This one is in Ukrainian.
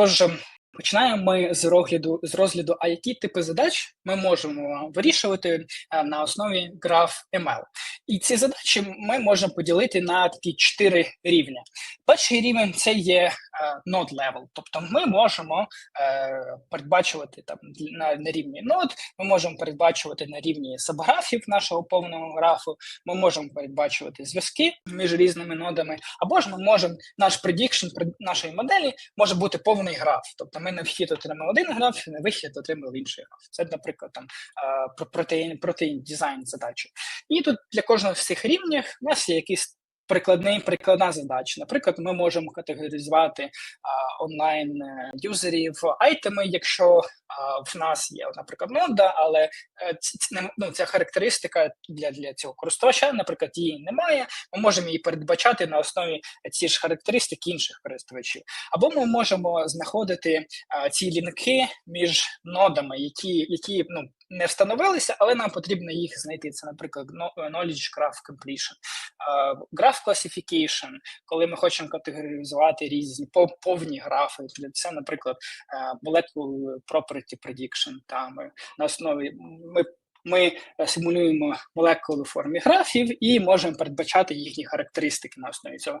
Тож починаємо ми з розгляду з розгляду, а які типи задач ми можемо вирішувати е, на основі граф ML. І ці задачі ми можемо поділити на такі чотири рівня. Перший рівень це є е, node level, тобто ми можемо е, передбачувати там на, на рівні нод, ми можемо передбачувати на рівні сабграфів нашого повного графу, ми можемо передбачувати зв'язки між різними нодами, або ж ми можемо наш prediction нашої моделі може бути повний граф. Тобто ми на вхід отримали один граф, вихід отримали інший граф. Це, наприклад, там про- протеїн, протеїн дизайн задачі. І тут для кожного з цих рівнів у нас є якийсь прикладний прикладна задача. Наприклад, ми можемо категоризувати а, онлайн е, юзерів айтеми, якщо а, в нас є, наприклад, нода, але е, ц- ц- ну, ця характеристика для, для цього користувача, наприклад, її немає. Ми можемо її передбачати на основі ці ж характеристик інших користувачів. Або ми можемо знаходити а, ці лінки між нодами, які, які ну, не встановилися, але нам потрібно їх знайти. Це, наприклад, Knowledge Graph Completion, а, Graph Classification, коли ми хочемо категоризувати різні пов- повні графи. Це, наприклад, е, Molecular Property Prediction. Та ми на основі ми. Ми симулюємо молекули в формі графів і можемо передбачати їхні характеристики на основі цього.